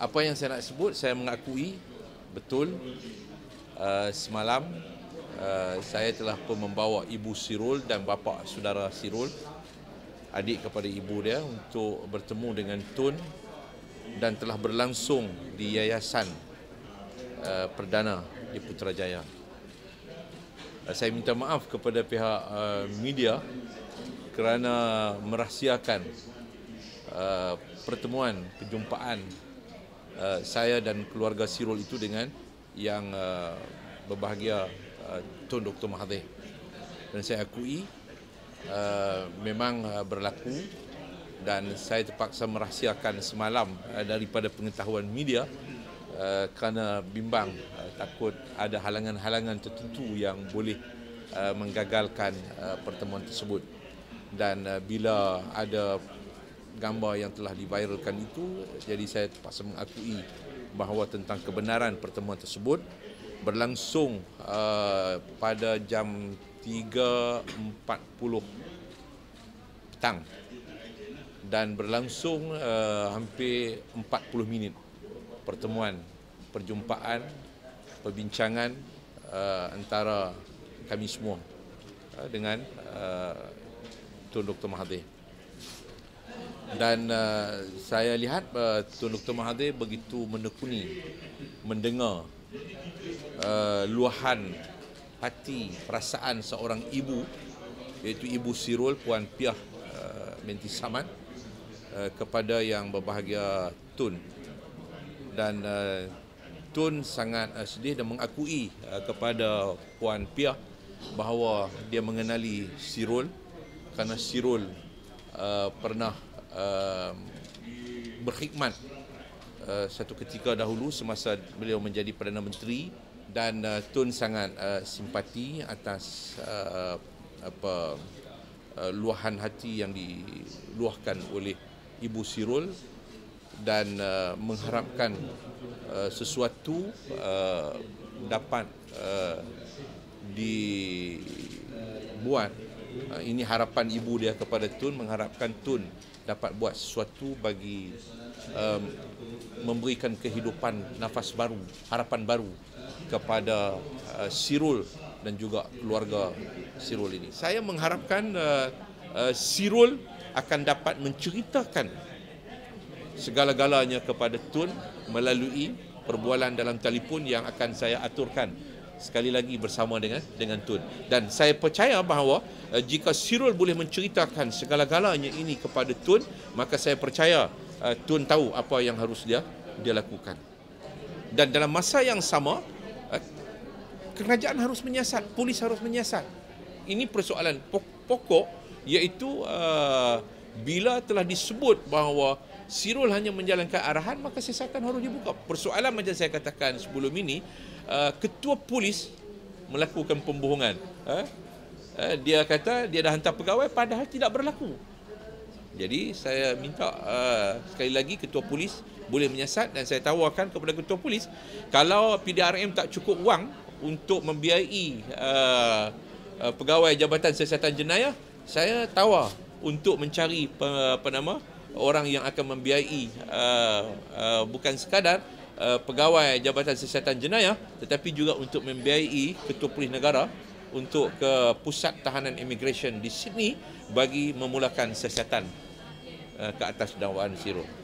Apa yang saya nak sebut, saya mengakui betul uh, semalam uh, saya telah pun membawa Ibu Sirul dan bapa saudara Sirul, adik kepada ibu dia untuk bertemu dengan Tun dan telah berlangsung di Yayasan uh, Perdana di Putrajaya. Uh, saya minta maaf kepada pihak uh, media kerana merahsiakan uh, pertemuan, perjumpaan uh, saya dan keluarga Sirul itu dengan yang uh, berbahagia uh, Tun Dr. Mahathir. Dan saya akui uh, memang uh, berlaku dan saya terpaksa merahsiakan semalam uh, daripada pengetahuan media uh, kerana bimbang uh, takut ada halangan-halangan tertentu yang boleh uh, menggagalkan uh, pertemuan tersebut dan uh, bila ada gambar yang telah diviralkan itu jadi saya terpaksa mengakui bahawa tentang kebenaran pertemuan tersebut berlangsung uh, pada jam 3.40 petang dan berlangsung uh, hampir 40 minit pertemuan perjumpaan perbincangan uh, antara kami semua uh, dengan uh, Tun Dr. Mahathir. Dan uh, saya lihat uh, Tun Dr. Mahathir begitu menekuni mendengar uh, luahan hati perasaan seorang ibu iaitu Ibu Sirul Puan Piah uh, binti Samad uh, kepada yang berbahagia Tun. Dan uh, Tun sangat uh, sedih dan mengakui uh, kepada Puan Piah bahawa dia mengenali Sirul kerana Sirul uh, pernah uh, berkhidmat uh, satu ketika dahulu semasa beliau menjadi Perdana Menteri dan uh, Tun sangat uh, simpati atas uh, apa uh, luahan hati yang diluahkan oleh Ibu Sirul dan uh, mengharapkan uh, sesuatu uh, dapat uh, dibuat ini harapan ibu dia kepada Tun mengharapkan Tun dapat buat sesuatu bagi um, memberikan kehidupan nafas baru harapan baru kepada uh, Sirul dan juga keluarga Sirul ini. Saya mengharapkan uh, uh, Sirul akan dapat menceritakan segala-galanya kepada Tun melalui perbualan dalam telefon yang akan saya aturkan sekali lagi bersama dengan dengan Tun. Dan saya percaya bahawa uh, jika Sirul boleh menceritakan segala-galanya ini kepada Tun maka saya percaya uh, Tun tahu apa yang harus dia dia lakukan. Dan dalam masa yang sama uh, kerajaan harus menyiasat polis harus menyiasat. Ini persoalan pokok iaitu uh, bila telah disebut bahawa Sirul hanya menjalankan arahan maka siasatan harus dibuka. Persoalan macam saya katakan sebelum ini, uh, ketua polis melakukan pembohongan. Uh, uh, dia kata dia dah hantar pegawai padahal tidak berlaku. Jadi saya minta uh, sekali lagi ketua polis boleh menyiasat dan saya tawarkan kepada ketua polis kalau PDRM tak cukup wang untuk membiayai uh, uh, pegawai Jabatan Siasatan Jenayah, saya tawar untuk mencari apa nama orang yang akan membiayai uh, uh, bukan sekadar uh, pegawai Jabatan Siasatan Jenayah tetapi juga untuk membiayai Ketua Polis Negara untuk ke Pusat Tahanan Immigration di Sydney bagi memulakan siasatan uh, ke atas dakwaan Sirul.